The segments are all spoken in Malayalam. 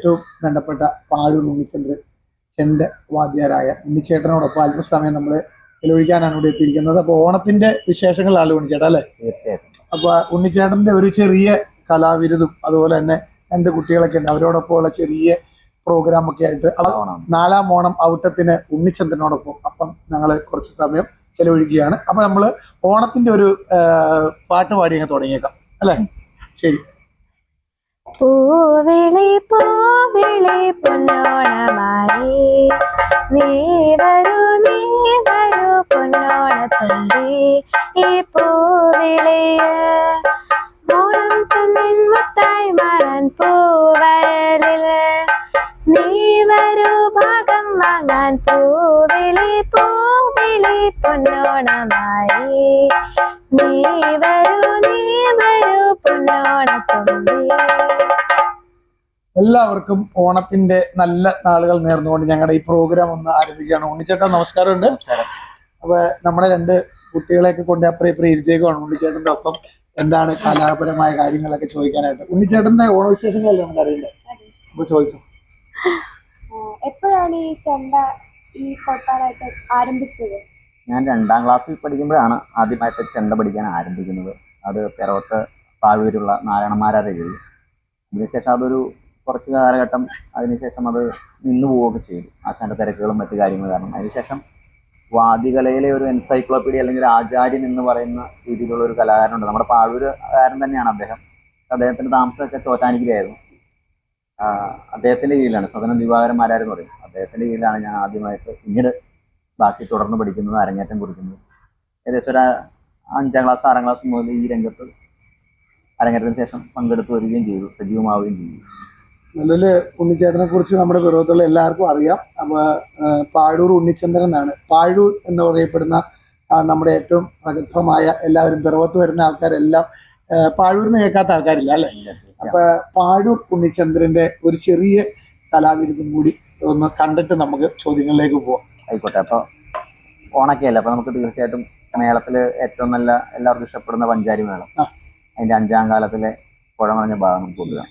ഏറ്റവും വേണ്ടപ്പെട്ട പാഴൂർ ഉണ്ണിച്ചന്ദ്രൻ ചെണ്ട വാദ്യാരായ ഉണ്ണിച്ചേട്ടനോടൊപ്പം അല്പസമയം നമ്മൾ ചെലവഴിക്കാനാണ് ഇവിടെ എത്തിയിരിക്കുന്നത്. അപ്പോൾ ഓണത്തിന്റെ വിശേഷങ്ങളാണ് ഉണ്ണിച്ചേട്ടാ അല്ലേ? തീർച്ചയായിട്ടും. അപ്പൊ ഉണ്ണിച്ചേട്ടന്റെ ഒരു ചെറിയ കലാവിരുതും അതുപോലെ തന്നെ രണ്ട് കുട്ടികളൊക്കെ ഉണ്ട്. അവരോടൊപ്പം ഉള്ള ചെറിയ പ്രോഗ്രാം ഒക്കെ ആയിട്ട് നാലാം ഓണം. ഔട്ടത്തിന് ഉണ്ണിച്ചന്ദ്രനോടൊപ്പം അപ്പം ഞങ്ങൾ കുറച്ച് സമയം ചെലവഴിക്കുകയാണ്. അപ്പൊ നമ്മൾ ഓണത്തിന്റെ ഒരു പാട്ട് പാടി അങ്ങ് തുടങ്ങിയേക്കാം. അല്ലേ? ശരി. പൂവിളി പൂവിളി പൊന്നോണമായി നീ വരൂ ഓണത്തിന്റെ നല്ല നാളുകൾ നേർന്നുകൊണ്ട് ഞങ്ങളുടെ ഈ പ്രോഗ്രാം ഒന്ന് ആരംഭിക്കുകയാണ്. ഉണ്ണിച്ചേട്ടാ നമസ്കാരമുണ്ട്. ഉണ്ട് അപ്പൊ നമ്മുടെ രണ്ട് കുട്ടികളെയൊക്കെ കൊണ്ട് അപ്പുറം ഇപ്പുറം ഇരുത്തേക്കാണ് ഉണ്ണിച്ചേട്ടന്റെ ഒപ്പം. എന്താണ് കലാപരമായ കാര്യങ്ങളൊക്കെ ചോദിക്കാനായിട്ട്? ഉണ്ണിച്ചേട്ടന്റെ ഓണവിശേഷങ്ങളല്ലേ നമുക്ക് അറിയില്ലേ അപ്പൊ ചോദിച്ചു. എപ്പോഴാണ് ഈ ചെണ്ട ഈ കൊട്ടാനായിട്ട് ആരംഭിച്ചത്? ഞാൻ രണ്ടാം ക്ലാസ്സിൽ പഠിക്കുമ്പോഴാണ് ആദ്യമായിട്ട് ചെണ്ട പഠിക്കാൻ ആരംഭിക്കുന്നത്. അത് പിറവത്ത് പാവൂരുള്ള നാരായണന്മാരുടെ എഴുതി. അതിനുശേഷം അതൊരു കുറച്ച് കാലഘട്ടം അതിനുശേഷം അത് നിന്നു പോവുകയൊക്കെ ചെയ്തു. ആശാന്റെ തിരക്കുകളും മറ്റു കാര്യങ്ങളും കാരണം. അതിനുശേഷം വാദികലയിലെ ഒരു എൻസൈക്ലോപ്പീഡിയ അല്ലെങ്കിൽ ആചാര്യൻ എന്ന് പറയുന്ന രീതിയിലുള്ള ഒരു കലാകാരനുണ്ട്. നമ്മുടെ പാഴൂരുകാരൻ തന്നെയാണ് അദ്ദേഹം. അദ്ദേഹത്തിന്റെ താമസമൊക്കെ ചോറ്റാനിക്കലായിരുന്നു അദ്ദേഹത്തിന്റെ കീഴിലാണ്. സദനം ദിവാകരന്മാരായിരുന്നു പറയും. അദ്ദേഹത്തിന്റെ കീഴിലാണ് ഞാൻ ആദ്യമായിട്ട് പിന്നീട് ബാക്കി തുടർന്ന് പഠിക്കുന്നത് അരങ്ങേറ്റം കുറിക്കുന്നത്. ഏകദേശം ഒരു അഞ്ചാം ക്ലാസ് ആറാം ക്ലാസ് മുതൽ ഈ രംഗത്ത് അരങ്ങേറ്റത്തിന് ശേഷം പങ്കെടുത്ത് വരികയും ചെയ്തു. സജീവമാവുകയും ചെയ്തു. നിലവിൽ ഉണ്ണിച്ചേട്ടനെ കുറിച്ച് നമ്മുടെ പിറവത്തുള്ള എല്ലാവർക്കും അറിയാം. അപ്പൊ ആ, പാഴൂർ ഉണ്ണിച്ചന്ദ്രൻ എന്നാണ് പാഴൂർ എന്ന് പറയപ്പെടുന്ന നമ്മുടെ ഏറ്റവും പ്രഗത്ഭമായ എല്ലാവരും പിറവത്ത് വരുന്ന ആൾക്കാരെല്ലാം പാഴൂരിന് കേൾക്കാത്ത ആൾക്കാരില്ല അല്ലെ? അപ്പൊ പാഴൂർ ഉണ്ണിച്ചന്ദ്രന്റെ ഒരു ചെറിയ കലാവിരുദ്ധം കൂടി ഒന്ന് കണ്ടിട്ട് നമുക്ക് ചോദ്യങ്ങളിലേക്ക് പോവാം. ആയിക്കോട്ടെ. അപ്പോൾ ഓണക്കെയല്ല? അപ്പൊ നമുക്ക് തീർച്ചയായിട്ടും മേളത്തിൽ ഏറ്റവും നല്ല എല്ലാവർക്കും ഇഷ്ടപ്പെടുന്ന പഞ്ചാരി മേളം. അതിന്റെ അഞ്ചാം കാലത്തിലെ കുഴമറിഞ്ഞ ഭാഗം നമുക്ക് കൊടുക്കാം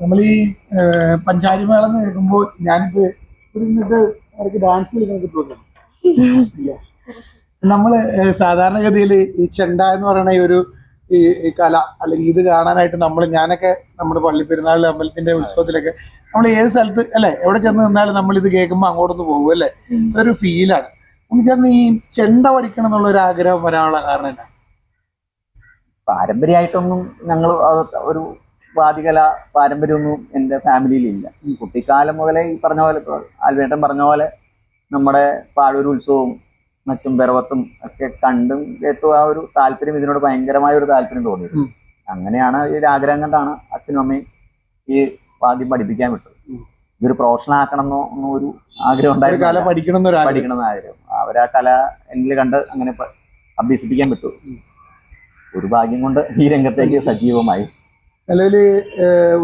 നമ്മൾ ഈ പഞ്ചാരി മേളം കേൾക്കുമ്പോൾ ഞാനിപ്പോ ഇവിടെ നിന്നിട്ട് ഇടയ്ക്ക് ഡാൻസ് കളിക്കാൻ തോന്നുന്നു. നമ്മൾ സാധാരണഗതിയിൽ ഈ ചെണ്ട എന്ന് പറയുന്ന ഈ ഒരു ഈ ഈ കല അല്ലെങ്കിൽ ഇത് കാണാനായിട്ട് നമ്മൾ ഞാനൊക്കെ നമ്മുടെ പള്ളി പള്ളിപ്പെരുന്നാളിൽ അമ്പലത്തിന്റെ ഉത്സവത്തിലൊക്കെ നമ്മൾ ഏത് സ്ഥലത്ത് അല്ലെ? എവിടെ ചെന്ന് നിന്നാലും നമ്മൾ ഇത് കേൾക്കുമ്പോൾ അങ്ങോട്ടൊന്ന് പോകും അല്ലെ? അതൊരു ഫീലാണ് എനിക്കന്ന് ഈ ചെണ്ട പഠിക്കണം എന്നുള്ള ഒരു ആഗ്രഹം വരാനുള്ള കാരണം എന്നാ? പാരമ്പര്യമായിട്ടൊന്നും ഞങ്ങൾ ഒരു വാദികല പാരമ്പര്യമൊന്നും എന്റെ ഫാമിലിയിലില്ല ഈ കുട്ടിക്കാലം മുതലേ ഈ പറഞ്ഞ പോലെ ആൽവേട്ടൻ പറഞ്ഞ പോലെ നമ്മുടെ പാഴൂർ ഉത്സവവും മറ്റും പിറവത്തും ഒക്കെ കണ്ടും കേട്ടും ആ ഒരു താല്പര്യം ഇതിനോട് ഭയങ്കരമായ ഒരു താല്പര്യം തോന്നിയത് അങ്ങനെയാണ് ഈ ഒരു ആഗ്രഹം കൊണ്ടാണ് അച്ഛനും അമ്മയും ഈ വാദ്യം പഠിപ്പിക്കാൻ വിട്ടത്. ഇതൊരു പ്രൊഫഷണൽ ആക്കണം എന്നോ ഒരു ആഗ്രഹം ഉണ്ടായിരുന്നു പഠിക്കണം പഠിക്കണം ആഗ്രഹം. അവരാ കല എന്നിൽ കണ്ട് അങ്ങനെ അഭ്യസിപ്പിക്കാൻ പറ്റൂ ഒരു ഭാഗ്യം കൊണ്ട് ഈ രംഗത്തേക്ക് സജീവമായി. നിലവിൽ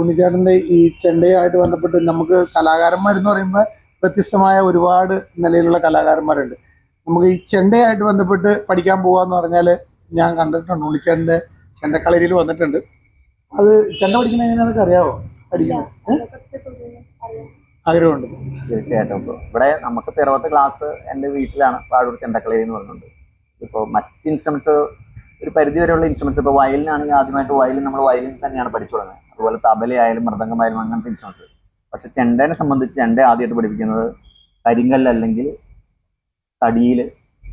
ഉണ്ണിച്ചാട്ടന്റെ ഈ ചെണ്ടയുമായിട്ട് ബന്ധപ്പെട്ട് നമുക്ക് കലാകാരന്മാരെന്ന് പറയുമ്പോൾ വ്യത്യസ്തമായ ഒരുപാട് നിലയിലുള്ള കലാകാരന്മാരുണ്ട്. നമുക്ക് ഈ ചെണ്ടയായിട്ട് ബന്ധപ്പെട്ട് പഠിക്കാൻ പോവാന്ന് പറഞ്ഞാൽ ഞാൻ കണ്ടിട്ടുണ്ട്. ഉണ്ണിച്ചാട്ടന്റെ ചെണ്ടക്കളരിയിൽ വന്നിട്ടുണ്ട്. അത് ചെണ്ട പഠിക്കുന്നത് എങ്ങനെയാണെന്നൊക്കെ അറിയാവോ? ആഗ്രഹമുണ്ട്. തീർച്ചയായിട്ടും. ഇവിടെ നമുക്ക് പിറവത്ത് ക്ലാസ് എന്റെ വീട്ടിലാണ് പാടൂർ ചെണ്ടക്കളരി എന്ന് പറയുന്നുണ്ട്. ഇപ്പോൾ മറ്റ് ഇൻസ്ട്രുമെന്റ്സ് ഒരു പരിധി വരെയുള്ള ഇൻസ്ട്രുമെന്റ്സ് ഇപ്പോൾ വയലിനാണെങ്കിൽ ആദ്യമായിട്ട് വയലിൻ നമ്മൾ വയലിൻ തന്നെയാണ് പഠിച്ചു തുടങ്ങുന്നത്. അതുപോലെ തബലയായാലും മൃദംഗമായാലും അങ്ങനത്തെ ഇൻസ്ട്രുമെന്റ്സ് പക്ഷെ ചെണ്ടനെ സംബന്ധിച്ച് ചെണ്ട ആദ്യമായിട്ട് പഠിപ്പിക്കുന്നത് കരിങ്കല്ല് അല്ലെങ്കിൽ തടിയിൽ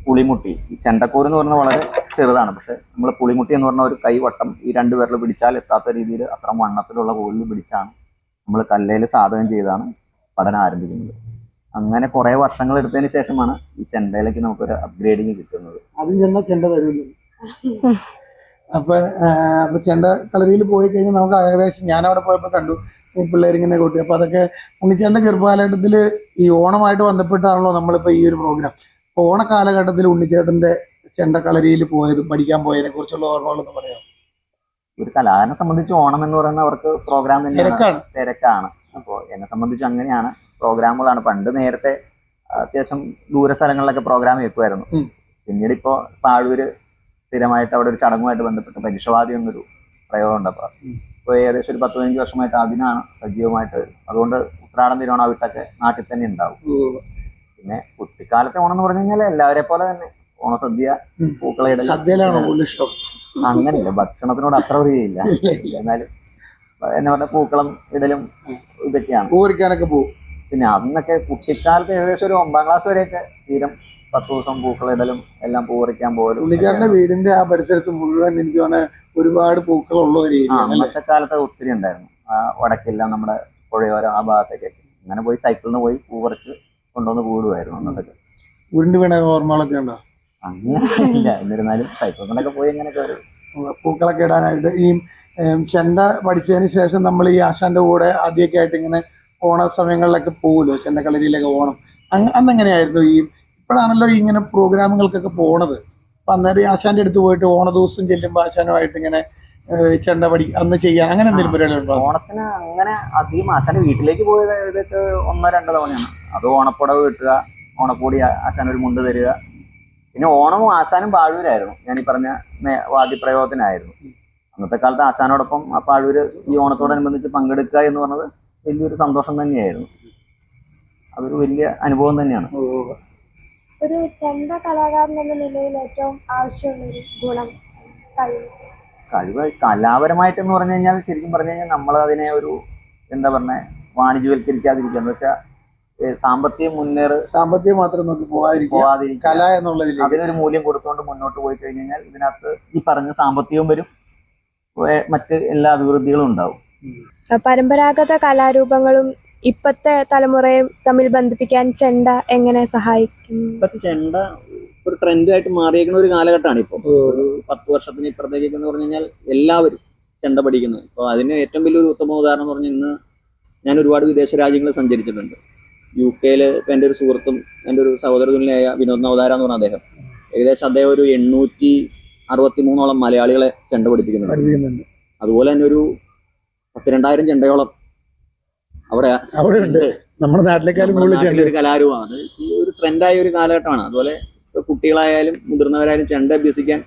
പുളിമുട്ടി ഈ ചെണ്ടക്കൂർ എന്ന് പറഞ്ഞാൽ വളരെ ചെറുതാണ്. പക്ഷെ നമ്മൾ പുളിമുട്ടി എന്ന് പറഞ്ഞ ഒരു കൈവട്ടം ഈ രണ്ട് പേരിൽ പിടിച്ചാൽ എത്താത്ത രീതിയിൽ അത്ര വണ്ണത്തിലുള്ള കോലിൽ പിടിച്ചാണ് നമ്മൾ കല്ലയിൽ സാധകം ചെയ്താണ് പഠനം ആരംഭിക്കുന്നത്. അങ്ങനെ കുറേ വർഷങ്ങൾ എടുത്തതിന് ശേഷമാണ് ഈ ചെണ്ടയിലേക്ക് നമുക്കൊരു അപ്ഗ്രേഡിങ് കിട്ടുന്നത്. അതിൽ ചെന്ന ചെണ്ട തരുള്ളൂ അപ്പൊ അപ്പൊ ചെണ്ട കളരിയിൽ പോയി കഴിഞ്ഞാൽ നമുക്ക് ഏകദേശം ഞാൻ അവിടെ പോയപ്പോ കണ്ടു. ഈ പിള്ളേരിങ്ങനെ കൂട്ടി. അപ്പൊ അതൊക്കെ ഉണ്ണിച്ചേണ്ട ചെറുപ്പകാലഘട്ടത്തിൽ ഈ ഓണമായിട്ട് ബന്ധപ്പെട്ടാണല്ലോ നമ്മളിപ്പോ ഈ ഒരു പ്രോഗ്രാം ഓണ കാലഘട്ടത്തിൽ ഉണ്ണിച്ചേട്ടന്റെ ചെണ്ട കളരിയിൽ പോയത് പഠിക്കാൻ പോയതിനെ കുറിച്ചുള്ള ഓർമ്മകളൊന്നും പറയാം ഒരു കലാകാരനെ സംബന്ധിച്ച് ഓണം എന്ന് പറയുന്നത് അവർക്ക് പ്രോഗ്രാം തിരക്കാണ്. തിരക്കാണ്. അപ്പോൾ എന്നെ സംബന്ധിച്ച് അങ്ങനെയാണ്. പ്രോഗ്രാമുകളാണ് പണ്ട് നേരത്തെ അത്യാവശ്യം ദൂര സ്ഥലങ്ങളിലൊക്കെ പ്രോഗ്രാം വെക്കുമായിരുന്നു. പിന്നീട് ഇപ്പോ പാഴൂര് സ്ഥിരമായിട്ട് അവിടെ ഒരു ചടങ്ങുമായിട്ട് ബന്ധപ്പെട്ട് പരിശവാദി എന്നൊരു പ്രയോഗമുണ്ട് ഉണ്ട് അപ്പൊ ഇപ്പോൾ ഏകദേശം ഒരു പത്ത് പതിനഞ്ച് വർഷമായിട്ട് അതിനാണ് സജീവമായിട്ട്. അതുകൊണ്ട് ഉത്രാടം തിരുവോണം വിട്ടൊക്കെ നാട്ടിൽ തന്നെ ഉണ്ടാവും. പിന്നെ കുട്ടിക്കാലത്തെ ഓണം എന്ന് പറഞ്ഞു കഴിഞ്ഞാൽ എല്ലാവരെ പോലെ തന്നെ. ഓണസദ്യ. പൂക്കളയിടൽ. സദ്യയിലാണോ ഇഷ്ടം? അങ്ങനെയില്ല ഭക്ഷണത്തിനോട് അത്ര പ്രിയയില്ല എന്നാലും എന്നെ പറഞ്ഞ പൂക്കളം ഇടലും ഇതൊക്കെയാണ്. പൂരിക്കാനൊക്കെ പോകും പിന്നെ അന്നൊക്കെ കുട്ടിക്കാലത്ത് ഏകദേശം ഒരു ഒമ്പതാം ക്ലാസ് വരെയൊക്കെ തീരം. പത്ത് ദിവസം പൂക്കളിടലും എല്ലാം പൂവറിക്കാൻ പോലും പോകലും വീടിന്റെ ആ പരിസരത്ത് മുഴുവൻ എനിക്ക് തോന്നുന്നത് ഒരുപാട് പൂക്കളുള്ള ഒരു അന്നത്തെ കാലത്ത് ഒത്തിരി ഉണ്ടായിരുന്നു. ആ വടക്കെല്ലാം നമ്മുടെ പുഴയോരം ആ ഭാഗത്തേക്ക് അങ്ങനെ പോയി സൈക്കിളിന് പോയി പൂവറിച്ച് കൊണ്ടുവന്ന് കൂടുമായിരുന്നു അന്നത്തെ ഉരുണ്ട് വീണ ഓർമ്മകളൊക്കെ ഉണ്ടോ? അങ്ങനെ ഇല്ല. എന്നിരുന്നാലും കൊണ്ടൊക്കെ പോയി ഇങ്ങനെ ഒരു പൂക്കളൊക്കെ ഇടാനായിട്ട് ഈ ചെണ്ട പഠിച്ചതിന് ശേഷം നമ്മൾ ഈ ആശാന്റെ കൂടെ ആദ്യമൊക്കെ ആയിട്ട് ഇങ്ങനെ ഓണ സമയങ്ങളിലൊക്കെ പോകുമല്ലോ ചെണ്ട കളരിയിലൊക്കെ ഓണം അന്നെങ്ങനെയായിരുന്നു ഈ ഇപ്പോഴാണല്ലോ ഇങ്ങനെ പ്രോഗ്രാമുകൾക്കൊക്കെ പോണത്. അപ്പൊ അന്നേരം ആശാന്റെ അടുത്ത് പോയിട്ട് ഓണ ദിവസം ചെല്ലുമ്പോൾ ആശാനുമായിട്ട് ഇങ്ങനെ ചെണ്ട പഠി അന്ന് ചെയ്യാൻ അങ്ങനെ എന്തെങ്കിലും പരിപാടികൾ ഉണ്ടോ? ഓണത്തിന് അങ്ങനെ അധികം ആശാന്റെ വീട്ടിലേക്ക് പോയത് ഏകദേശം ഒന്നോ രണ്ടോ തവണയാണ്. അത് ഓണപ്പുടവ് കിട്ടുക ഓണപ്പൊടി ആശാൻ ഒരു മുണ്ട് തരിക പിന്നെ ഓണവും ആശാനും പാഴൂരായിരുന്നു. ഞാൻ ഈ പറഞ്ഞ വാദ്യപ്രയോഗത്തിനായിരുന്നു. അന്നത്തെ കാലത്ത് ആശാനോടൊപ്പം ആ പാഴൂര് ഈ ഓണത്തോടനുബന്ധിച്ച് പങ്കെടുക്കുക എന്ന് പറഞ്ഞത് വലിയൊരു സന്തോഷം തന്നെയായിരുന്നു. അതൊരു വലിയ അനുഭവം തന്നെയാണ്. ഒരു ചെണ്ട കലാകാരൻ എന്ന നിലയിൽ ഏറ്റവും ആവശ്യമുള്ള ഗുണം കഴിവ്. കഴിവ് കലാപരമായിട്ടെന്ന് പറഞ്ഞു കഴിഞ്ഞാൽ ശരിക്കും പറഞ്ഞു കഴിഞ്ഞാൽ നമ്മൾ അതിനെ ഒരു എന്താ പറഞ്ഞ വാണിജ്യവൽക്കരിക്കാതിരിക്കുക എന്ന് വെച്ചാൽ സാമ്പത്തികം മുന്നേറ് സാമ്പത്തികം മാത്രം നോക്കി പോവാതിരിക്കും പോവാതിരിക്കുക. കല എന്നുള്ളതിൽ അതിനൊരു മൂല്യം കൊടുത്തുകൊണ്ട് മുന്നോട്ട് പോയി കഴിഞ്ഞു കഴിഞ്ഞാൽ ഇതിനകത്ത് ഈ പറഞ്ഞ സാമ്പത്തികവും വരും. മറ്റ് എല്ലാ അഭിവൃദ്ധികളും ഉണ്ടാവും. പരമ്പരാഗത കലാരൂപങ്ങളും ഇപ്പോഴത്തെ തലമുറയും തമ്മിൽ ബന്ധിപ്പിക്കാൻ ചെണ്ട എങ്ങനെ സഹായിക്കും? ഇപ്പൊ ചെണ്ട ഒരു ട്രെൻഡായിട്ട് മാറിയേക്കുന്ന ഒരു കാലഘട്ടമാണ് ഇപ്പോൾ ഒരു പത്ത് വർഷത്തിന് ഇപ്പുറത്തേക്ക് എന്ന് പറഞ്ഞു കഴിഞ്ഞാൽ എല്ലാവരും ചെണ്ട പഠിക്കുന്നത് ഇപ്പോൾ അതിന് ഏറ്റവും വലിയൊരു ഉത്തമ ഉദാഹരണം എന്ന് പറഞ്ഞാൽ ഇന്ന് ഞാൻ ഒരുപാട് വിദേശ രാജ്യങ്ങളിൽ സഞ്ചരിച്ചിട്ടുണ്ട്. യു കെയിൽ ഇപ്പം എന്റെ ഒരു സുഹൃത്തും എന്റെ ഒരു സഹോദര തുല്യനായ വിനോദ് നവതാര എന്ന് പറഞ്ഞ അദ്ദേഹം ഏകദേശം അദ്ദേഹം ഒരു എണ്ണൂറ്റി അറുപത്തി മൂന്നോളം മലയാളികളെ ചെണ്ട പഠിപ്പിക്കുന്നുണ്ട്. അതുപോലെ തന്നെ ഒരു പത്തിരണ്ടായിരം ചെണ്ടയോളം അവിടെ അവിടെ ഉണ്ട്. നമ്മുടെ നാട്ടിലേക്കാളും ഒരു കലാരൂപമാണ്. ഈ ഒരു ട്രെൻഡായ ഒരു കാലഘട്ടമാണ്. അതുപോലെ കുട്ടികളായാലും മുതിർന്നവരായാലും ചെണ്ട അഭ്യസിക്കാൻ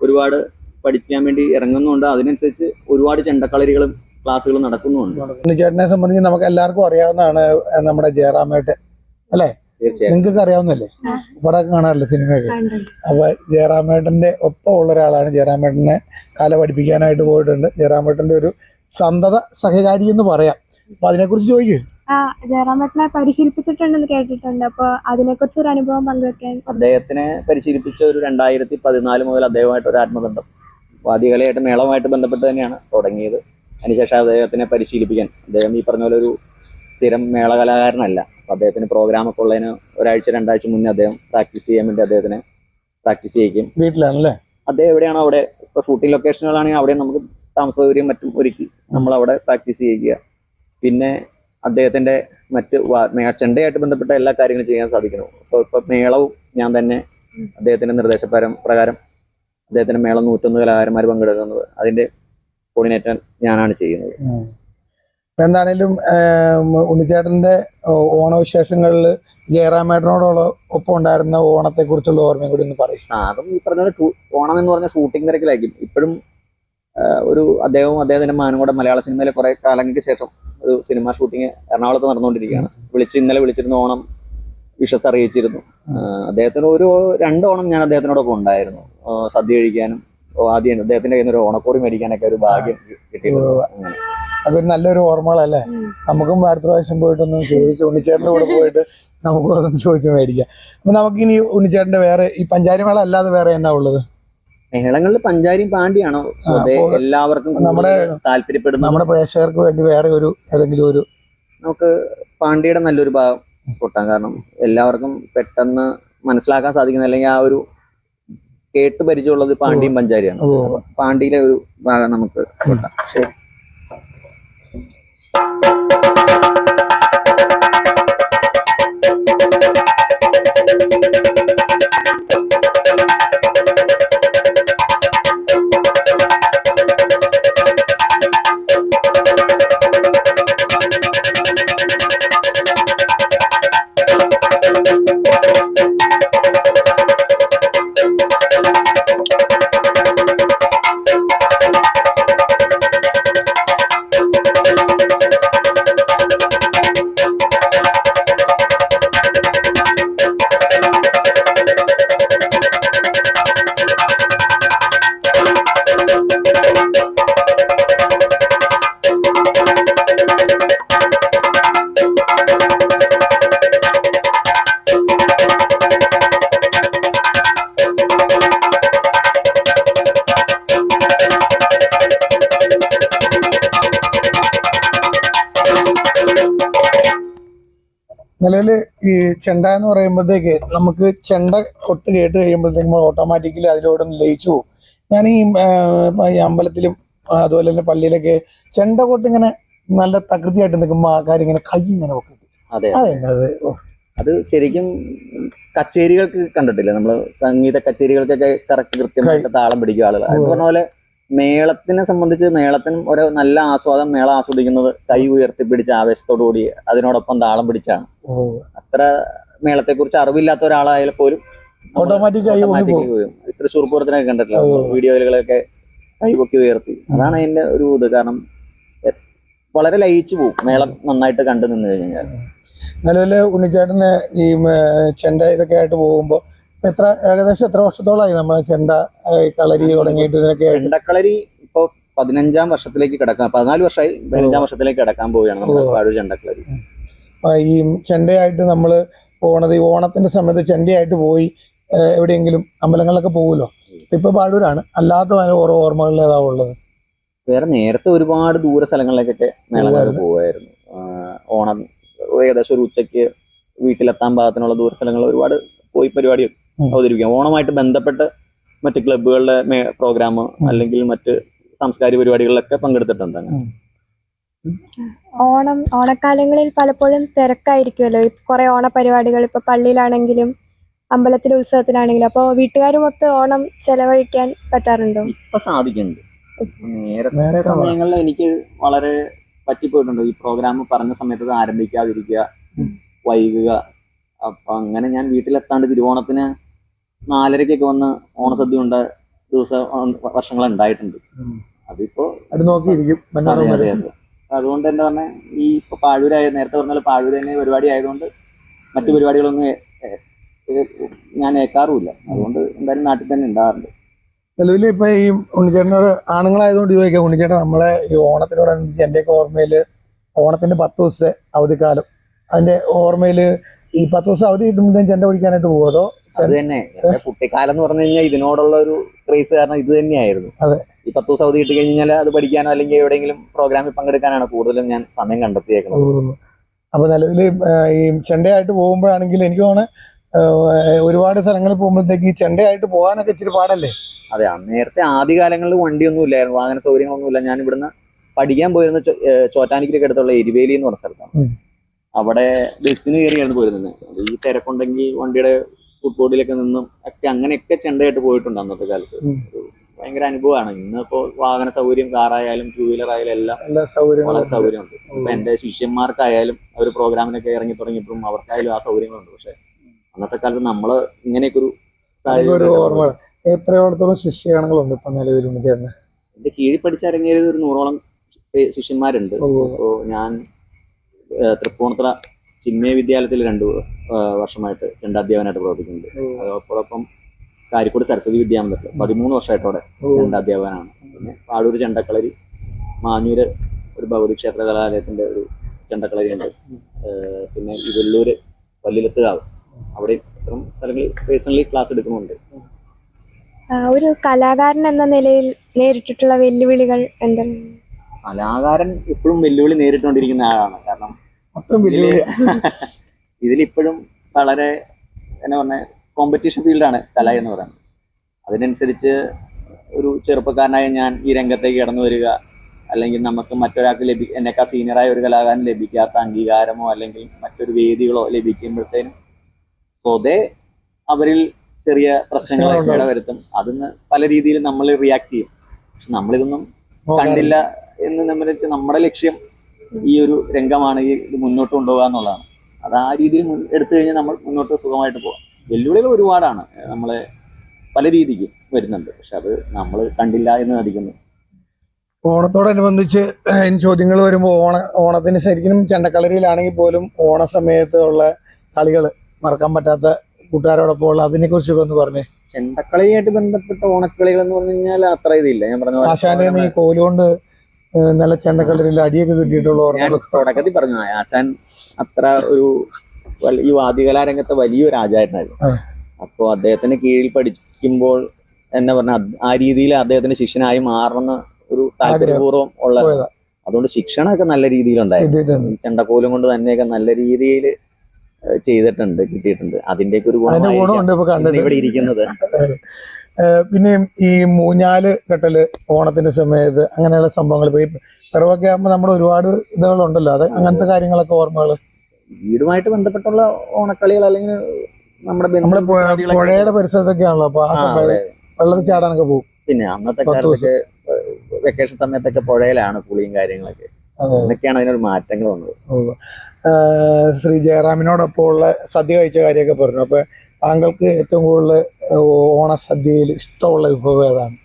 ഒരുപാട് പഠിക്കാൻ വേണ്ടി ഇറങ്ങുന്നുണ്ട്. അതിനനുസരിച്ച് ഒരുപാട് ചെണ്ടക്കളരികളും ക്ലാസ്സുകളും നടക്കുന്നുണ്ട്. ചേട്ടനെ സംബന്ധിച്ച് നമുക്ക് എല്ലാവർക്കും അറിയാവുന്നതാണ് നമ്മുടെ ജയറാമേട്ട് അല്ലേ? നിങ്ങൾക്ക് അറിയാവുന്നല്ലേ ഇവിടെ കാണാറില്ല സിനിമയൊക്കെ? അപ്പൊ ജയറാമേട്ടന്റെ ഒപ്പം ഉള്ള ഒരാളാണ് ജയറാമേട്ടനെ കല പഠിപ്പിക്കാനായിട്ട് പോയിട്ടുണ്ട്. ജയറാമേട്ടന്റെ ഒരു സന്തത സഹകാരി എന്ന് പറയാം. അപ്പൊ അതിനെക്കുറിച്ച് ചോദിക്കും. ആ ജയറാമേട്ടനെ പരിശീലിപ്പിച്ചിട്ടുണ്ടെന്ന് കേട്ടിട്ടുണ്ട്. അപ്പോൾ അതിനെക്കുറിച്ച് ഒരു അനുഭവം പങ്കുവെക്കാൻ അദ്ദേഹത്തിനെ പരിശീലിപ്പിച്ച ഒരു രണ്ടായിരത്തി പതിനാല് മുതൽ അദ്ദേഹമായിട്ട് ഒരു ആത്മബന്ധം. വാദ്യകലയായിട്ട് മേളവുമായിട്ട് ബന്ധപ്പെട്ട് തന്നെയാണ് തുടങ്ങിയത്. അതിനുശേഷം അദ്ദേഹത്തിനെ പരിശീലിപ്പിക്കാൻ. അദ്ദേഹം ഈ പറഞ്ഞ പോലെ ഒരു സ്ഥിരം മേള കലാകാരനല്ല അപ്പൊ അദ്ദേഹത്തിന് പ്രോഗ്രാം ഒക്കെ ഉള്ളതിന് ഒരാഴ്ച രണ്ടാഴ്ച മുന്നേ അദ്ദേഹം പ്രാക്ടീസ് ചെയ്യാൻ വേണ്ടി അദ്ദേഹത്തിനെ പ്രാക്ടീസ് ചെയ്യിക്കും. വീട്ടിലാണല്ലേ? അദ്ദേഹം എവിടെയാണോ അവിടെ ഇപ്പൊ ഷൂട്ടിംഗ് ലൊക്കേഷനുകളാണെങ്കിൽ അവിടെ നമുക്ക് താമസ സൗകര്യം മറ്റും ഒരുക്കി നമ്മൾ അവിടെ പ്രാക്ടീസ് ചെയ്യിക്കുക പിന്നെ അദ്ദേഹത്തിന്റെ മറ്റ് മേച്ചണ്ടയായിട്ട് ബന്ധപ്പെട്ട എല്ലാ കാര്യങ്ങളും ചെയ്യാൻ സാധിക്കുന്നു. അപ്പോൾ ഇപ്പൊ മേളവും ഞാൻ തന്നെ അദ്ദേഹത്തിന്റെ നിർദ്ദേശപ്രകാരം പ്രകാരം അദ്ദേഹത്തിന്റെ മേളം നൂറ്റൊന്ന് കലാകാരന്മാർ പങ്കെടുക്കുന്നത് അതിന്റെ കോർഡിനേറ്റർ ഞാനാണ് ചെയ്യുന്നത്. എന്താണേലും ഉണ്ണിച്ചേട്ടന്റെ ഓണവിശേഷങ്ങളിൽ ജയറാമേട്ടനോടുള്ള ഒപ്പം ഉണ്ടായിരുന്ന ഓണത്തെ കുറിച്ചുള്ള ഓർമ്മയും കൂടി ഒന്ന് പറയും. അതും ഈ പറഞ്ഞ ഓണം എന്ന് പറഞ്ഞ ഷൂട്ടിംഗ് തിരക്കിലായിരിക്കും. ഇപ്പോഴും ഒരു അദ്ദേഹവും അദ്ദേഹത്തിന്റെ മാനും കൂടെ മലയാള സിനിമയിലെ കുറെ കാലങ്ങൾക്ക് ശേഷം ഒരു സിനിമ ഷൂട്ടിംഗ് എറണാകുളത്ത് നടന്നുകൊണ്ടിരിക്കുകയാണ്. വിളിച്ച് ഇന്നലെ വിളിച്ചിരുന്ന ഓണം വിഷസ് അറിയിച്ചിരുന്നു. അദ്ദേഹത്തിന് ഒരു രണ്ട് ഓണം ഞാൻ അദ്ദേഹത്തിനോടൊപ്പം ഉണ്ടായിരുന്നു. സദ്യ കഴിക്കാനും ആദ്യം അദ്ദേഹത്തിന്റെ കയ്യിൽ നിന്ന് ഒരു ഓണക്കോടി മേടിക്കാനൊക്കെ ഒരു ഭാഗ്യം കിട്ടിയിട്ടുണ്ട്. അങ്ങനെ അതൊരു നല്ലൊരു ഓർമ്മകളല്ലേ. നമുക്കും അടുത്ത പ്രാവശ്യം പോയിട്ടൊന്നും ചോദിച്ചു ഉണ്ണിച്ചേട്ടന്റെ കൂടെ പോയിട്ട് നമുക്കും അതൊന്ന് ചോദിച്ചു മേടിക്കാം. അപ്പൊ നമുക്കിനി ഉണ്ണിച്ചേട്ടന്റെ വേറെ ഈ പഞ്ചാരി മേള അല്ലാതെ വേറെ എന്നാ ഉള്ളത്? മേളങ്ങളിൽ പഞ്ചാരിയും പാണ്ടിയാണോ? എല്ലാവർക്കും നമ്മുടെ- താല്പര്യപ്പെടുന്ന നമ്മുടെ പ്രേക്ഷകർക്ക് വേണ്ടി വേറെ ഒരു ഏതെങ്കിലും ഒരു നമുക്ക് പാണ്ടിയുടെ നല്ലൊരു ഭാഗം കൊട്ടാം കാരണം എല്ലാവർക്കും പെട്ടെന്ന് മനസ്സിലാക്കാൻ സാധിക്കുന്ന അല്ലെങ്കിൽ ആ ഒരു കേട്ട് പരിചയമുള്ളത് പാണ്ടിയും പഞ്ചാരിയാണ്. പാണ്ഡിയിലെ പാണ്ടിയിലെ ഒരു ഭാഗം നമുക്ക് കൊട്ടാം. ശരി. നിലവിൽ ഈ ചെണ്ട എന്ന് പറയുമ്പോഴത്തേക്ക് നമുക്ക് ചെണ്ട കൊട്ട് കേട്ട് കഴിയുമ്പോഴത്തേക്ക് നമ്മൾ ഓട്ടോമാറ്റിക്കലി അതിലൂടെ ലയിച്ചു പോകും. ഞാൻ ഈ അമ്പലത്തിലും അതുപോലെ തന്നെ പള്ളിയിലൊക്കെ ചെണ്ട കൊട്ട് ഇങ്ങനെ നല്ല തകൃതിയായിട്ട് നിൽക്കുമ്പോൾ ആൾക്കാർ ഇങ്ങനെ കൈ ഇങ്ങനെ വെക്കും. അതെ. അതെ അത്. അത് ശരിക്കും കച്ചേരികൾക്ക് കണ്ടിട്ടില്ല? നമ്മൾ സംഗീത കച്ചേരികൾക്കൊക്കെ കറക്റ്റ് കൃത്യമായിട്ട് താളം പിടിക്കുക ആളുകൾ അത് പറഞ്ഞ പോലെ മേളത്തിനെ സംബന്ധിച്ച് മേളത്തിനും ഒരു നല്ല ആസ്വാദം മേള ആസ്വദിക്കുന്നത് കൈ ഉയർത്തിപ്പിടിച്ച് ആവേശത്തോടു കൂടി അതിനോടൊപ്പം താളം പിടിച്ചാണ്. അത്ര മേളത്തെക്കുറിച്ച് അറിവില്ലാത്ത ഒരാളായാലും പോലും നമ്മൾ ഓട്ടോമാറ്റിക് ആയി പോകും. പോകും. തൃശ്ശൂർ പൂരത്തിനൊക്കെ കണ്ടിട്ടില്ല. വീഡിയോകളൊക്കെ വീഡിയോയിലൊക്കെ കൈപൊക്കി ഉയർത്തി. അതാണ് അതിന്റെ ഒരു ഇത്. കാരണം വളരെ ലയിച്ചു പോകും. മേളം നന്നായിട്ട് കണ്ടു നിന്ന് കഴിഞ്ഞാൽ. നിലവിലെ ഉണ്ണിച്ചേട്ടന് ഈ ചെണ്ട ഇതൊക്കെ ആയിട്ട് പോകുമ്പോ എത്ര ഏകദേശം എത്ര വർഷത്തോളമായി നമ്മൾ ചെണ്ട കളരി തുടങ്ങിയിട്ട് ഇതിനൊക്കെ ചെണ്ടക്കളരി ഇപ്പൊ പതിനഞ്ചാം വർഷത്തിലേക്ക് കിടക്കാൻ പതിനാല് വർഷമായി പതിനഞ്ചാം വർഷത്തിലേക്ക് കിടക്കാൻ പോവുകയാണ് നമ്മുടെ ഓ. പാഴൂർ ചെണ്ടക്കളരി. ഈ ചെണ്ടയായിട്ട് നമ്മൾ പോണത് ഈ ഓണത്തിന്റെ സമയത്ത് ചെണ്ടയായിട്ട് പോയി എവിടെയെങ്കിലും അമ്പലങ്ങളിലൊക്കെ പോകുമല്ലോ ഇപ്പൊ പാടൂരാണ് അല്ലാത്ത ഓരോ ഓർമ്മകളിൽ ഏതാ ഉള്ളത്? വേറെ നേരത്തെ ഒരുപാട് ദൂര സ്ഥലങ്ങളിലേക്കൊക്കെ മേളങ്ങൾക്ക് പോവായിരുന്നു. ഓണം ഏകദേശം ഒരു ഉച്ചയ്ക്ക് വീട്ടിലെത്താൻ പാകത്തിനുള്ള ദൂര സ്ഥലങ്ങൾ ഒരുപാട് പോയി പരിപാടി. അവതരിപ്പിക്കാം. ഓണമായിട്ട് ബന്ധപ്പെട്ട് മറ്റ് ക്ലബുകളുടെ പ്രോഗ്രാം അല്ലെങ്കിൽ മറ്റ് സാംസ്കാരിക പരിപാടികളിലൊക്കെ പങ്കെടുത്തിട്ടുണ്ട് അങ്ങനെ. ഓണം ഓണക്കാലങ്ങളിൽ പലപ്പോഴും തിരക്കായിരിക്കുമല്ലോ. കുറെ കുറെ ഓണപരിപാടികൾ ഇപ്പൊ പള്ളിയിലാണെങ്കിലും അമ്പലത്തിലെ ഉത്സവത്തിനാണെങ്കിലും അപ്പോൾ വീട്ടുകാരുമൊത്ത് ഓണം ചെലവഴിക്കാൻ പറ്റാറുണ്ടോ? ഇപ്പൊ സാധിക്കുന്നുണ്ട്. നേരത്തെ നേരത്തെ സമയങ്ങളിൽ എനിക്ക് വളരെ പറ്റിപ്പോയിട്ടുണ്ട്? ഈ പ്രോഗ്രാം പറഞ്ഞ സമയത്ത് അത് ആരംഭിക്കാതിരിക്കുക വൈകുക. അപ്പൊ അങ്ങനെ ഞാൻ വീട്ടിലെത്താണ്ട് തിരുവോണത്തിന് നാലരയ്ക്കൊക്കെ വന്ന് ഓണസദ്യ ഉണ്ട ദിവസം വർഷങ്ങൾ ഉണ്ടായിട്ടുണ്ട് അതിപ്പോ അത് നോക്കിയിരിക്കും. അതെ മനോരമ അതെ അതെ. അതുകൊണ്ട് എന്താ പറഞ്ഞ ഈ ഇപ്പൊ പാഴൂരായ നേരത്തെ പറഞ്ഞ പോലെ പാഴൂര് തന്നെ പരിപാടി ആയതുകൊണ്ട് മറ്റു പരിപാടികളൊന്നും ഞാൻ ഏക്കാറുമില്ല. അതുകൊണ്ട് എന്തായാലും നാട്ടിൽ തന്നെ ഉണ്ടാകാറുണ്ട് നിലവിൽ ഇപ്പൊ ഈ ഉണ്ണിച്ചേട്ടനോട് ആണുങ്ങളായതുകൊണ്ട് ചോദിക്കാം. ഉണ്ണിച്ചേട്ടൻ നമ്മളെ ഈ ഓണത്തിനോടനുബന്ധിച്ച് എന്റെയൊക്കെ ഓർമ്മയിൽ ഓണത്തിന്റെ പത്ത് ദിവസത്തെ അവധിക്കാലം. അതിന്റെ ഓർമ്മയിൽ ഈ പത്ത് ദിവസം അവധി കിട്ടുമ്പോഴത്തേക്കും ചെണ്ട പിടിക്കാനായിട്ട് പോകുമോ അതോ അത് തന്നെ. എന്റെ കുട്ടിക്കാലം എന്ന് പറഞ്ഞു കഴിഞ്ഞാൽ ഇതിനോടുള്ള ഒരു ക്രേസ് കാരണം ഇത് തന്നെയായിരുന്നു. ഈ പത്ത് ദിവസം അവധി കിട്ടി കഴിഞ്ഞാൽ അത് പഠിക്കാനോ അല്ലെങ്കിൽ എവിടെയെങ്കിലും പ്രോഗ്രാമിൽ പങ്കെടുക്കാനാണ് കൂടുതലും ഞാൻ സമയം കണ്ടെത്തിയേക്കുന്നത്. അപ്പൊ നിലവിൽ ഈ ചെണ്ടയായിട്ട് പോകുമ്പോഴാണെങ്കിൽ എനിക്ക് തോന്നുന്നു ഒരുപാട് സ്ഥലങ്ങളിൽ പോകുമ്പോഴത്തേക്ക് ഈ ചെണ്ടയായിട്ട് പോകാനൊക്കെ ഇച്ചിരി പാടല്ലേ? അതെ നേരത്തെ ആദ്യ കാലങ്ങളിൽ വണ്ടിയൊന്നും ഇല്ലായിരുന്നു വാഹന സൗകര്യങ്ങളൊന്നുമില്ല. ഞാൻ ഇവിടുന്ന് പഠിക്കാൻ പോയിരുന്ന ചോറ്റാനിക്കരയ്ക്ക് അടുത്തുള്ള എരിവേലി എന്ന് പറഞ്ഞ സ്ഥലത്താണ്. അവിടെ ബസ്സിന് കയറിയാണ് പോയിരുന്നത്. ഈ തിരക്കുണ്ടെങ്കിൽ വണ്ടിയുടെ ഫുട്ബോർഡിലൊക്കെ നിന്നും ഒക്കെ അങ്ങനെയൊക്കെ ചെണ്ടയായിട്ട് പോയിട്ടുണ്ട് അന്നത്തെ കാലത്ത്. ഭയങ്കര അനുഭവമാണ്. ഇന്നിപ്പോ വാഹന സൗകര്യം കാറായാലും ടൂ വീലർ ആയാലും എല്ലാം വളരെ സൗകര്യമുണ്ട്. ഇപ്പൊ എന്റെ ശിഷ്യന്മാർക്കായാലും അവർ പ്രോഗ്രാമിനൊക്കെ ഇറങ്ങി തുടങ്ങിയപ്പോഴും അവർക്കായാലും ആ സൗകര്യങ്ങളുണ്ട്. പക്ഷെ അന്നത്തെ കാലത്ത് നമ്മൾ ഇങ്ങനെയൊക്കെ ഒരു ശിഷ്യഗണങ്ങളുണ്ട് ഇപ്പൊ നിലവിൽ എന്റെ കീഴിൽ പഠിച്ചിറങ്ങിയത് ഒരു നൂറോളം ശിഷ്യന്മാരുണ്ട്. അപ്പോ ഞാൻ തൃപ്പൂണിത്തുറ ചിന്മയ വിദ്യാലയത്തിൽ രണ്ടു വർഷമായിട്ട് രണ്ട് അധ്യാപകനായിട്ട് പ്രവർത്തിക്കുന്നുണ്ട്. അതോടൊപ്പം കാരിക്കോട് സരസ്വതി വിദ്യാമന്ദിരത്തിൽ പതിമൂന്ന് വർഷമായിട്ടോടെ രണ്ട് അധ്യാപകനാണ്. പിന്നെ പാടൂർ ചെണ്ടക്കളരി മാഞ്ഞൂര് ഒരു ഭൗതിക ക്ഷേത്ര കലാലയത്തിന്റെ ഒരു ചെണ്ടക്കളരി ഉണ്ട് പിന്നെ ഈ വെള്ളൂര് വല്ലിലത്തുകാവ്. അവിടെ ഇത്തരം സ്ഥലങ്ങളിൽ പേഴ്സണലി ക്ലാസ് എടുക്കുന്നുണ്ട്. ഒരു കലാകാരൻ എന്ന നിലയിൽ നേരിട്ടിട്ടുള്ള വെല്ലുവിളികൾ എന്താണ് കലാകാരൻ ഇപ്പോഴും വെല്ലുവിളി നേരിട്ടുകൊണ്ടിരിക്കുന്ന ആളാണ്. കാരണം മൊത്തം ഇതിലിപ്പോഴും വളരെ എന്നാ പറഞ്ഞ കോമ്പറ്റീഷൻ ഫീൽഡാണ് കല എന്ന് പറയുന്നത്. അതിനനുസരിച്ച് ഒരു ചെറുപ്പക്കാരനായ ഞാൻ ഈ രംഗത്തേക്ക് കടന്നു വരിക അല്ലെങ്കിൽ നമുക്ക് മറ്റൊരാൾക്ക് ലഭി എന്നെക്കാ സീനിയറായ ഒരു കലാകാരൻ ലഭിക്കാത്ത അംഗീകാരമോ അല്ലെങ്കിൽ മറ്റൊരു വേദികളോ ലഭിക്കുമ്പോഴത്തേനും സ്വതേ അവരിൽ ചെറിയ പ്രശ്നങ്ങൾ ഇവിടെ ഇടവരുത്തും അതിന് പല രീതിയിൽ നമ്മൾ റിയാക്ട് ചെയ്യും. നമ്മളിതൊന്നും കണ്ടില്ല എന്ന് നമ്മൾ നമ്മുടെ ലക്ഷ്യം ഈ ഒരു രംഗമാണ് ഈ ഇത് മുന്നോട്ട് കൊണ്ടുപോകുക എന്നുള്ളതാണ്. അത് ആ രീതിയിൽ എടുത്തു കഴിഞ്ഞാൽ നമ്മൾ മുന്നോട്ട് സുഖമായിട്ട് പോകാം. വെല്ലുവിളികൾ ഒരുപാടാണ് നമ്മളെ പല രീതിക്ക് വരുന്നുണ്ട്. പക്ഷെ അത് നമ്മൾ കണ്ടില്ല എന്ന് നടിക്കുന്നു. ഓണത്തോടനുബന്ധിച്ച് ചോദ്യങ്ങൾ വരുമ്പോൾ ഓണ ഓണത്തിന് ശരിക്കും ചെണ്ടക്കളരിയിലാണെങ്കിൽ പോലും ഓണ സമയത്തുള്ള കളികൾ മറക്കാൻ പറ്റാത്ത കൂട്ടുകാരോടൊപ്പം ഉള്ള അതിനെ കുറിച്ചൊക്കെ ഒന്ന് പറഞ്ഞേ. ചെണ്ടക്കളിയായിട്ട് ബന്ധപ്പെട്ട ഓണക്കളികൾ എന്ന് പറഞ്ഞു കഴിഞ്ഞാൽ അത്ര ഇതില്ല. ഞാൻ പറഞ്ഞു ആശാന്റെ കോലുകൊണ്ട് ഏഹ്, ചെണ്ട കളറിൽ അടിയൊക്കെ കിട്ടിയിട്ടുള്ള ഓർമ്മകൾ തുടക്കത്തിൽ പറഞ്ഞു ആശാൻ അത്ര ഒരു ഈ വാദ്യകലാരംഗത്തെ വലിയൊരു ആചാരനായിരുന്നു. അപ്പോൾ അദ്ദേഹത്തിന് കീഴിൽ പഠിക്കുമ്പോൾ എന്നെ പറഞ്ഞ ആ രീതിയിൽ അദ്ദേഹത്തിന് ശിഷ്യനായി മാറണമെന്ന് ഒരു താല്പര്യപൂർവം ഉള്ള അതുകൊണ്ട് ശിക്ഷണമൊക്കെ നല്ല രീതിയിലുണ്ടായിരുന്നു. ചെണ്ടക്കോലും കൊണ്ട് തന്നെയൊക്കെ നല്ല രീതിയിൽ ചെയ്തിട്ടുണ്ട് കിട്ടിയിട്ടുണ്ട്. അതിന്റെയൊക്കെ ഒരു കണ്ടിട്ട്. ഇവിടെ ഇരിക്കുന്നത്. ഏഹ്, പിന്നെ ഈ മൂഞ്ഞാൽ കെട്ടൽ ഓണത്തിന്റെ സമയത്ത് അങ്ങനെയുള്ള സംഭവങ്ങൾ ഇപ്പൊ ഈ പിറവൊക്കെ ആകുമ്പോൾ നമ്മൾ ഒരുപാട് ഇതുകളുണ്ടല്ലോ. അത് അങ്ങനത്തെ കാര്യങ്ങളൊക്കെ ഓർമ്മകൾ? വീടുമായിട്ട് ബന്ധപ്പെട്ടുള്ള ഓണക്കളികൾ അല്ലെങ്കിൽ നമ്മുടെ നമ്മുടെ പുഴയുടെ പരിസരത്തൊക്കെ ആണല്ലോ. അപ്പൊ ആ സമയത്ത് വെള്ളത്തിൽ ചാടാനൊക്കെ പോകും. പിന്നെ അന്നത്തെ കാലത്തൊക്കെ വെക്കേഷൻ സമയത്തൊക്കെ പുഴയിലാണ് കുളിയും കാര്യങ്ങളൊക്കെ. അതെ. അതൊക്കെയാണ് അതിനൊരു മാറ്റങ്ങൾ വന്നത് ശ്രീ ജയറാമിനോടൊപ്പം ഉള്ള സദ്യ കഴിച്ച കാര്യമൊക്കെ പറഞ്ഞു. അപ്പൊ താങ്കൾക്ക് ഏറ്റവും കൂടുതൽ ഓണസദ്യയിൽ ഇഷ്ടമുള്ള വിഭവം ഏതാണ്?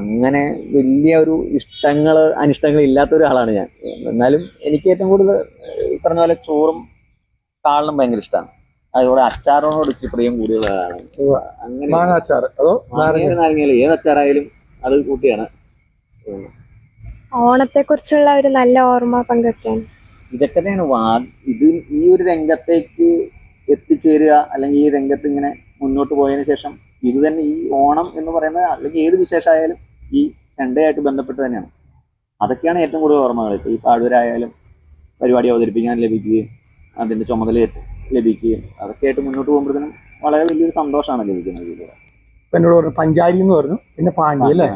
അങ്ങനെ വലിയ ഒരു ഇഷ്ടങ്ങൾ അനിഷ്ടങ്ങൾ ഇല്ലാത്ത ഒരാളാണ് ഞാൻ. എന്നാലും എനിക്ക് ഏറ്റവും കൂടുതൽ ഈ പറഞ്ഞ പോലെ ചോറും കാളിനും ഭയങ്കര ഇഷ്ടമാണ് അതുപോലെ അച്ചാറിനോട് ഇച്ചിരി പ്രിയം കൂടുതലാണ് അങ്ങനെ അച്ചാർ അതോ നാരങ്ങ നാരങ്ങ? നാരങ്ങയിൽ ഏത് അച്ചാറായാലും അത് കൂട്ടിയാണ്. ഓണത്തെ കുറിച്ചുള്ള ഒരു നല്ല ഓർമ്മ പങ്കെടുക്കാൻ. ഇതൊക്കെ തന്നെയാണ് ഇത് ഈ ഒരു രംഗത്തേക്ക് എത്തിച്ചേരുക അല്ലെങ്കിൽ ഈ രംഗത്ത് ഇങ്ങനെ മുന്നോട്ട് പോയതിന് ശേഷം ഇത് തന്നെ ഈ ഓണം എന്ന് പറയുന്നത് അല്ലെങ്കിൽ ഏത് വിശേഷമായാലും ഈ ചെണ്ടയായിട്ട് ബന്ധപ്പെട്ട് തന്നെയാണ്. അതൊക്കെയാണ് ഏറ്റവും കൂടുതൽ ഓർമ്മകൾ. ഇപ്പോൾ ഈ പാടൂരായാലും പരിപാടി അവതരിപ്പിക്കാൻ ലഭിക്കുകയും അതിന്റെ ചുമതല ലഭിക്കുകയും അതൊക്കെ ആയിട്ട് മുന്നോട്ട് പോകുമ്പോഴത്തേനും വളരെ വലിയൊരു സന്തോഷമാണ് ലഭിക്കുന്നത് ഇതിലൂടെ. എന്നോട് പറഞ്ഞു പഞ്ചാരി എന്ന് പറഞ്ഞു. പിന്നെ പാണ്ടി അല്ലേ?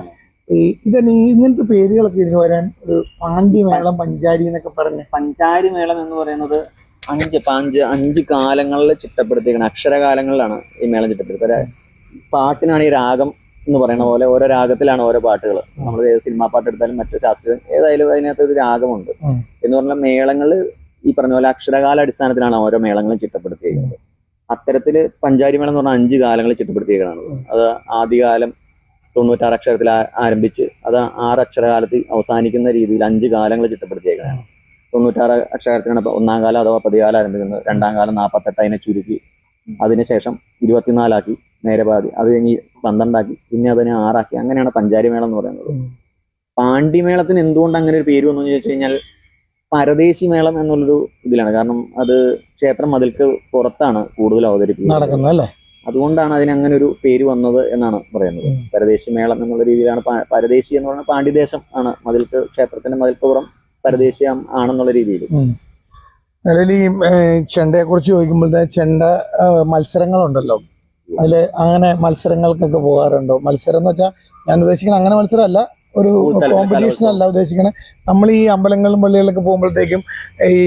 ഈ ഇതന്നെ ഇങ്ങനത്തെ പേരുകളൊക്കെ ഇതിന് വരാൻ ഒരു പാണ്ടി മേളം പഞ്ചാരി എന്നൊക്കെ പറഞ്ഞ്. പഞ്ചാരി മേളം എന്ന് പറയുന്നത് അഞ്ച് പാഞ്ച് അഞ്ച് കാലങ്ങളിൽ ചിട്ടപ്പെടുത്തിയിരിക്കണം അക്ഷരകാലങ്ങളിലാണ് ഈ മേളം ചിട്ടപ്പെടുത്തി പാട്ടിനാണ് ഈ രാഗം എന്ന് പറയുന്ന പോലെ ഓരോ രാഗത്തിലാണ് ഓരോ പാട്ടുകൾ നമ്മൾ സിനിമാ പാട്ട് എടുത്താലും മറ്റു ശാസ്ത്രീയം ഏതായാലും അതിനകത്ത് ഒരു രാഗമുണ്ട്. എന്ന് പറഞ്ഞാൽ മേളങ്ങൾ ഈ പറഞ്ഞ പോലെ അക്ഷരകാല അടിസ്ഥാനത്തിലാണ് ഓരോ മേളങ്ങളും ചിട്ടപ്പെടുത്തിയിരിക്കുന്നത്. അത്തരത്തിൽ പഞ്ചാരി മേളം എന്ന് പറഞ്ഞാൽ അഞ്ച് കാലങ്ങൾ ചിട്ടപ്പെടുത്തിയിരിക്കുന്നത് അത് ആദ്യകാലം തൊണ്ണൂറ്റാറ് അക്ഷരത്തിൽ ആരംഭിച്ച് അത് ആറ് അക്ഷരകാലത്തിൽ അവസാനിക്കുന്ന രീതിയിൽ അഞ്ച് കാലങ്ങൾ ചിട്ടപ്പെടുത്തിയേക്കുന്നതാണ് തൊണ്ണൂറ്റാറ് അക്ഷരത്തിനാണ് ഒന്നാം കാലം അഥവാ പതികാലം ആരംഭിക്കുന്നത്. രണ്ടാം കാലം നാൽപ്പത്തെട്ട് അതിനെ ചുരുക്കി. അതിനുശേഷം ഇരുപത്തിനാലാക്കി നേരെ പാതി. അത് കഴിഞ്ഞ് പന്ത്രണ്ടാക്കി പിന്നെ അതിനെ ആറാക്കി. അങ്ങനെയാണ് പഞ്ചാരി മേളം എന്ന് പറയുന്നത്. പാണ്ഡിമേളത്തിന് എന്തുകൊണ്ട് അങ്ങനെ ഒരു പേര് വന്നു ചോദിച്ചു കഴിഞ്ഞാൽ പരദേശി മേളം എന്നുള്ളൊരു ഇതിലാണ്. കാരണം അത് ക്ഷേത്രം മതിൽക്ക് പുറത്താണ് കൂടുതൽ അവതരിപ്പിക്കുന്നത്. അല്ലേ? അതുകൊണ്ടാണ് അതിന് അങ്ങനെ ഒരു പേര് വന്നത് എന്നാണ് പറയുന്നത്. പരദേശി മേളം എന്നുള്ള രീതിയിലാണ് പരദേശി എന്ന് പറഞ്ഞാൽ പാണ്ഡിദേശം ആണ്. മതിൽക്ക് ക്ഷേത്രത്തിന്റെ മതിൽപ്പുറം പരദേശിയം ആണെന്നുള്ള രീതിയിൽ. നിലവിൽ ഈ ചെണ്ടയെ കുറിച്ച് ചോദിക്കുമ്പോഴത്തെ ചെണ്ട മത്സരങ്ങളുണ്ടല്ലോ. അതിൽ അങ്ങനെ മത്സരങ്ങൾക്കൊക്കെ പോകാറുണ്ടോ? മത്സരം എന്ന് വെച്ചാൽ ഞാൻ ഉദ്ദേശിക്കുന്നത് അങ്ങനെ മത്സരമല്ല. ഒരു കോമ്പറ്റീഷൻ അല്ല ഉദ്ദേശിക്കുന്നത് നമ്മൾ ഈ അമ്പലങ്ങളിലും പള്ളികളിലൊക്കെ പോകുമ്പോഴത്തേക്കും ഈ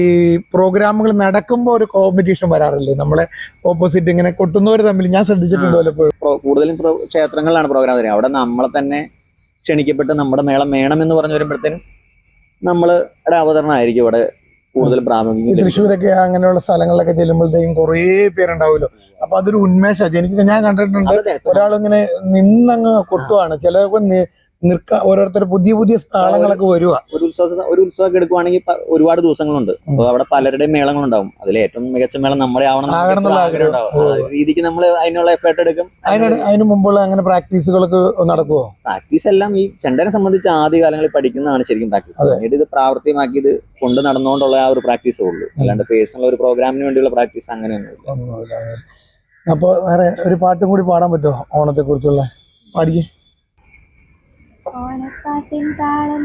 പ്രോഗ്രാമുകൾ നടക്കുമ്പോൾ ഒരു കോമ്പറ്റീഷൻ വരാറില്ലേ? നമ്മളെ ഓപ്പോസിറ്റ് ഇങ്ങനെ കൊട്ടുന്നവർ തമ്മിൽ ഞാൻ ശ്രദ്ധിച്ചിട്ടുണ്ടല്ലോ. പലപ്പോഴും കൂടുതലും ക്ഷേത്രങ്ങളിലാണ് പ്രോഗ്രാം തരിക അവിടെ നമ്മളെ തന്നെ ക്ഷണിക്കപ്പെട്ട് നമ്മുടെ മേളം വേണം എന്ന് പറഞ്ഞു വരുമ്പോഴത്തേനും നമ്മളുടെ അവതരണമായിരിക്കും ഇവിടെ കൂടുതൽ പ്രാമുഖ്യം. തൃശ്ശൂരൊക്കെ അങ്ങനെയുള്ള സ്ഥലങ്ങളിലൊക്കെ ചെല്ലുമ്പോഴത്തേക്കും കുറേ പേരുണ്ടാവുമല്ലോ. അപ്പൊ അതൊരു ഉന്മേഷമാണ് എനിക്ക് ഞാൻ കണ്ടിട്ടുണ്ട് ഒരാളിങ്ങനെ നിന്നങ്ങ് കൊട്ടുവാണ് ചിലപ്പോൾ നിൽക്ക ഓരോരുത്തർ പുതിയ പുതിയ സ്ഥലങ്ങളൊക്കെ വരുക ഒരു ഉത്സവ ഒരു ഉത്സവമൊക്കെ എടുക്കുവാണെങ്കിൽ ഒരുപാട് ദിവസങ്ങളുണ്ട്. അപ്പൊ അവിടെ പലരുടെയും മേളങ്ങളുണ്ടാവും. അതിൽ ഏറ്റവും മികച്ച മേളം നമ്മളെ ആവണം രീതിക്ക് നമ്മൾ അതിനുള്ള എഫേർട്ട് എടുക്കും. അതിന് മുമ്പുള്ള അങ്ങനെ പ്രാക്ടീസുകളൊക്കെ നടക്കുമോ പ്രാക്ടീസ് എല്ലാം ഈ ചെണ്ടനെ സംബന്ധിച്ച് ആദ്യ കാലങ്ങളിൽ പഠിക്കുന്നതാണ് ശരിക്കും പ്രാക്ടീസ്. പിന്നീട് ഇത് പ്രാവർത്തികമാക്കി ഇത് കൊണ്ട് നടന്നുകൊണ്ടുള്ള ആ ഒരു പ്രാക്ടീസേ ഉള്ളൂ. അല്ലാണ്ട് പേഴ്സണൽ ഒരു പ്രോഗ്രാമിന് വേണ്ടിയുള്ള പ്രാക്ടീസ് അങ്ങനെയൊന്നുമില്ല. അപ്പോൾ വേറെ ഒരു പാട്ടും കൂടി പാടാൻ പറ്റുമോ ഓണത്തെ കുറിച്ചുള്ള പാടിക്കേ. ഓണപ്പാട്ടിൻ താളം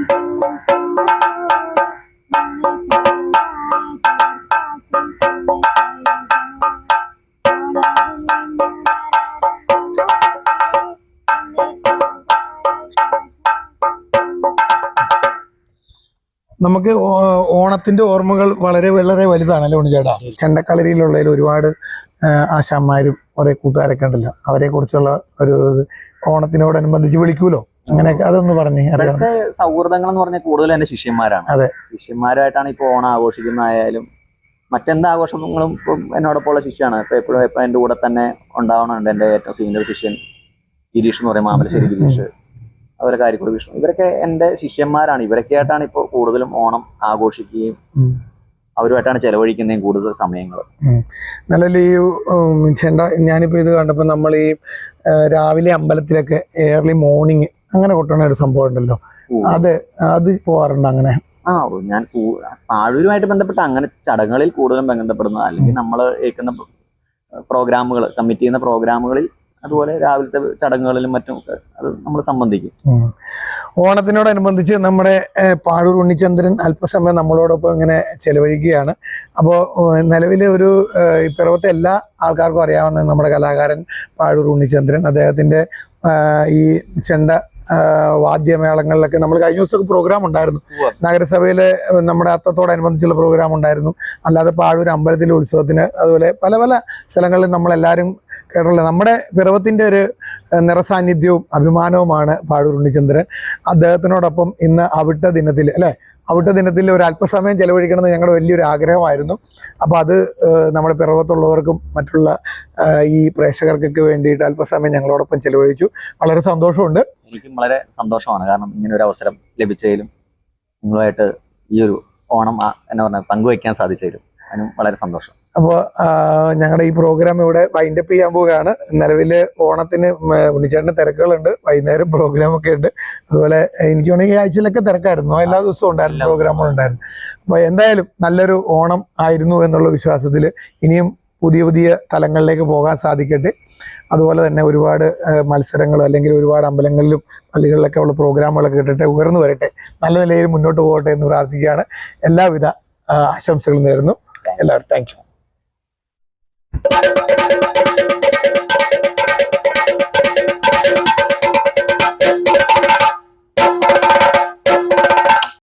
നമുക്ക് ഓണത്തിന്റെ ഓർമ്മകൾ വളരെ വളരെ വലുതാണല്ലോ ഉണ്ണിച്ചേട്ടാ കണ്ടക്കളരിയിലുള്ളതിൽ ഒരുപാട് ആശാന്മാരും കുറെ കൂട്ടുകാരൊക്കെ ഉണ്ടല്ലോ. അവരെ കുറിച്ചുള്ള ഒരു ഓണത്തിനോടനുബന്ധിച്ച് വിളിക്കൂലോ? അങ്ങനെയൊക്കെ അതൊന്ന് പറഞ്ഞു ഇവിടുത്തെ സൗഹൃദങ്ങൾ എന്ന് പറഞ്ഞാൽ കൂടുതൽ എന്റെ ശിഷ്യന്മാരാണ്. അതെ. ശിഷ്യന്മാരായിട്ടാണ് ഇപ്പോൾ ഓണം ആഘോഷിക്കുന്നതായാലും മറ്റെന്താ ആഘോഷങ്ങളും ഇപ്പം എന്നോടൊപ്പമുള്ള ശിഷ്യമാണ് ഇപ്പൊ എപ്പോഴും എപ്പോഴും എന്റെ കൂടെ തന്നെ ഉണ്ടാവണുണ്ട് എന്റെ ഏറ്റവും സീനിയർ ശിഷ്യൻ ഗിരീഷ് എന്ന് പറയും മാമലശ്ശേരി ഗിരീഷ്. അവരെ കാര്യക്കുറി വിഷ്ണു. ഇവരൊക്കെ എന്റെ ശിഷ്യന്മാരാണ്. ഇവരൊക്കെ ആയിട്ടാണ് ഇപ്പോൾ കൂടുതലും ഓണം ആഘോഷിക്കുകയും. അവരുമായിട്ടാണ് ചെലവഴിക്കുന്നതും കൂടുതൽ സമയങ്ങൾ നല്ല ഈ ചെണ്ട ഞാനിപ്പോ ഇത് കണ്ടപ്പോ നമ്മൾ ഈ രാവിലെ അമ്പലത്തിലൊക്കെ ഏർലി മോർണിംഗ് അങ്ങനെ കൊട്ടണ ഒരു സംഭവം ഉണ്ടല്ലോ. അത് അത് പോവാറുണ്ട് അങ്ങനെ? ആ ഞാൻ പാഴൂരുമായിട്ട് ബന്ധപ്പെട്ട അങ്ങനെ ചടങ്ങുകളിൽ കൂടുതലും ബന്ധപ്പെടുന്നത് അല്ലെങ്കിൽ നമ്മൾ ഏൽക്കുന്ന പ്രോഗ്രാമുകൾ കമ്മിറ്റി ചെയ്യുന്ന പ്രോഗ്രാമുകളിൽ അതുപോലെ രാവിലത്തെ ചടങ്ങുകളിലും മറ്റും അത് നമ്മൾ സംബന്ധിക്കും. ഓണത്തിനോടനുബന്ധിച്ച് നമ്മുടെ പാഴൂർ ഉണ്ണിചന്ദ്രൻ അല്പസമയം നമ്മളോടൊപ്പം ഇങ്ങനെ ചെലവഴിക്കുകയാണ്. അപ്പോൾ നിലവിലെ ഒരു പിറവത്തെ എല്ലാ ആൾക്കാർക്കും അറിയാവുന്ന നമ്മുടെ കലാകാരൻ പാഴൂർ ഉണ്ണിചന്ദ്രൻ. അദ്ദേഹത്തിന്റെ ഈ ചെണ്ട വാദ്യമേളങ്ങളിലൊക്കെ നമ്മൾ കഴിഞ്ഞ ദിവസമൊക്കെ പ്രോഗ്രാം ഉണ്ടായിരുന്നു. നഗരസഭയിലെ നമ്മുടെ അത്തത്തോടനുബന്ധിച്ചുള്ള പ്രോഗ്രാം ഉണ്ടായിരുന്നു. അല്ലാതെ പാഴൂർ അമ്പലത്തിലെ ഉത്സവത്തിന് അതുപോലെ പല പല സ്ഥലങ്ങളിൽ നമ്മളെല്ലാവരും കേരള നമ്മുടെ പിറവത്തിന്റെ ഒരു നിറസാന്നിധ്യവും അഭിമാനവുമാണ് പാഴൂർ ഉണ്ണിചന്ദ്രൻ. അദ്ദേഹത്തിനോടൊപ്പം ഇന്ന് അവിട്ട ദിനത്തിൽ അല്ലേ? അവിട്ട ദിനത്തിൽ ഒരു അല്പസമയം ചെലവഴിക്കണമെന്ന് ഞങ്ങളുടെ വലിയൊരു ആഗ്രഹമായിരുന്നു. അപ്പോൾ അത് നമ്മുടെ പിറവത്തുള്ളവർക്കും മറ്റുള്ള ഈ പ്രേക്ഷകർക്കൊക്കെ വേണ്ടിയിട്ട് അല്പസമയം ഞങ്ങളോടൊപ്പം ചെലവഴിച്ചു. വളരെ സന്തോഷമുണ്ട്. എനിക്കും വളരെ സന്തോഷമാണ്. കാരണം ഇങ്ങനെ ഒരു അവസരം ലഭിച്ചതിലും നിങ്ങളുമായിട്ട് ഈ ഒരു ഓണം എന്നെ പറഞ്ഞാൽ പറഞ്ഞ പങ്കുവയ്ക്കാൻ സാധിച്ചതിലും അതിനും വളരെ സന്തോഷം. അപ്പോൾ ഞങ്ങളുടെ ഈ പ്രോഗ്രാം ഇവിടെ വൈൻഡപ്പ് ചെയ്യാൻ പോവുകയാണ്. നിലവിൽ ഓണത്തിന് ഉണ്ണിച്ചേട്ടന്റെ തിരക്കുകളുണ്ട്. വൈകുന്നേരം പ്രോഗ്രാമൊക്കെ ഉണ്ട്. അതുപോലെ എനിക്ക് വേണമെങ്കിൽ ഈ ആഴ്ചയിലൊക്കെ തിരക്കായിരുന്നു. എല്ലാ ദിവസവും ഉണ്ടായിരുന്നു പ്രോഗ്രാമുകളുണ്ടായിരുന്നു അപ്പോൾ എന്തായാലും നല്ലൊരു ഓണം ആയിരുന്നു എന്നുള്ള വിശ്വാസത്തിൽ ഇനിയും പുതിയ പുതിയ തലങ്ങളിലേക്ക് പോകാൻ സാധിക്കട്ടെ. അതുപോലെ തന്നെ ഒരുപാട് മത്സരങ്ങൾ അല്ലെങ്കിൽ ഒരുപാട് അമ്പലങ്ങളിലും പള്ളികളിലൊക്കെ ഉള്ള പ്രോഗ്രാമുകളൊക്കെ ഇട്ടിട്ട് ഉയർന്നു വരട്ടെ. നല്ല നിലയിൽ മുന്നോട്ട് പോകട്ടെ എന്ന് പ്രാർത്ഥിക്കുകയാണ്. എല്ലാവിധ ആശംസകളും നേരുന്നു. എല്ലാവരും താങ്ക് യു